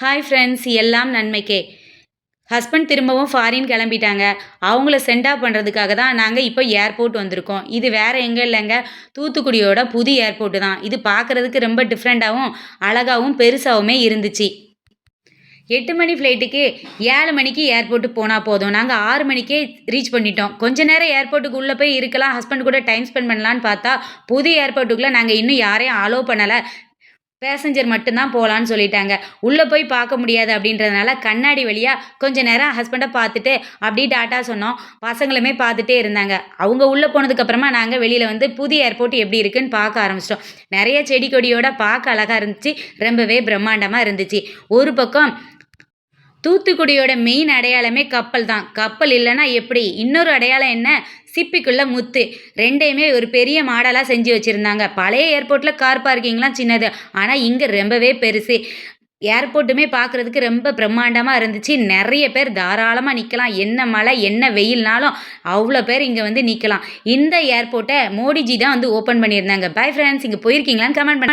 Hi friends எல்லாம் நன்மைக்கே. Husband திரும்பவும் ஃபாரின் கிளம்பிட்டாங்க. அவங்கள சென்டாப் பண்ணுறதுக்காக தான் நாங்கள் இப்போ ஏர்போர்ட் வந்திருக்கோம். இது வேறு எங்கே இல்லைங்க? தூத்துக்குடியோட புது ஏர்போர்ட்டு தான். இது பார்க்குறதுக்கு ரொம்ப டிஃப்ரெண்ட்டாகவும் அழகாகவும் பெருசாகவுமே இருந்துச்சு. எட்டு மணி ஃப்ளைட்டுக்கு ஏழு மணிக்கு ஏர்போர்ட்டு போனால் போதும். நாங்கள் ஆறு மணிக்கே ரீச் பண்ணிட்டோம். கொஞ்ச நேரம் ஏர்போர்ட்டுக்கு உள்ளே போய் இருக்கலாம். ஹஸ்பண்ட் கூட டைம் ஸ்பெண்ட் பண்ணலான்னு பார்த்தா புது ஏர்போர்ட்டுக்குள்ளே நாங்கள் இன்னும் யாரையும் அலோவ் பண்ணலை. பேசஞ்சர் மட்டும்தான் போகலான்னு சொல்லிட்டாங்க. உள்ளே போய் பார்க்க முடியாது அப்படின்றதுனால கண்ணாடி வழியாக கொஞ்ச நேரம் ஹஸ்பண்டை பார்த்துட்டு அப்படியே டாட்டா சொன்னோம். பசங்களுமே பார்த்துட்டே இருந்தாங்க. அவங்க உள்ளே போனதுக்கப்புறமா நாங்கள் வெளியில் வந்து புதிய ஏர்போர்ட் எப்படி இருக்குன்னு பார்க்க ஆரம்பிச்சிட்டோம். நிறைய செடி கொடியோட பார்க்க அழகாக இருந்துச்சு. ரொம்பவே பிரம்மாண்டமாக இருந்துச்சு. ஒரு பக்கம் தூத்துக்குடியோட மெயின் அடையாளமே கப்பல் தான். கப்பல் இல்லைன்னா எப்படி? இன்னொரு அடையாளம் என்ன? சிப்பிக்குள்ள முத்து. ரெண்டையுமே ஒரு பெரிய மாடலாக செஞ்சு வச்சுருந்தாங்க. பழைய ஏர்போர்ட்டில் கார் பார்க்கிங்லாம் சின்னது. ஆனால் இங்கே ரொம்பவே பெருசு. ஏர்போர்ட்டுமே பார்க்குறதுக்கு ரொம்ப பிரம்மாண்டமாக இருந்துச்சு. நிறைய பேர் தாராளமாக நிற்கலாம் என்ன மழை என்ன வெயில்னாலும் அவ்வளோ பேர் இங்கே வந்து நிற்கலாம் இந்த ஏர்போர்ட்டை மோடிஜி தான் வந்து ஓப்பன் பண்ணியிருந்தாங்க. பை ஃப்ரெண்ட்ஸ் இங்கே போயிருக்கீங்களான்னு கமெண்ட் பண்ண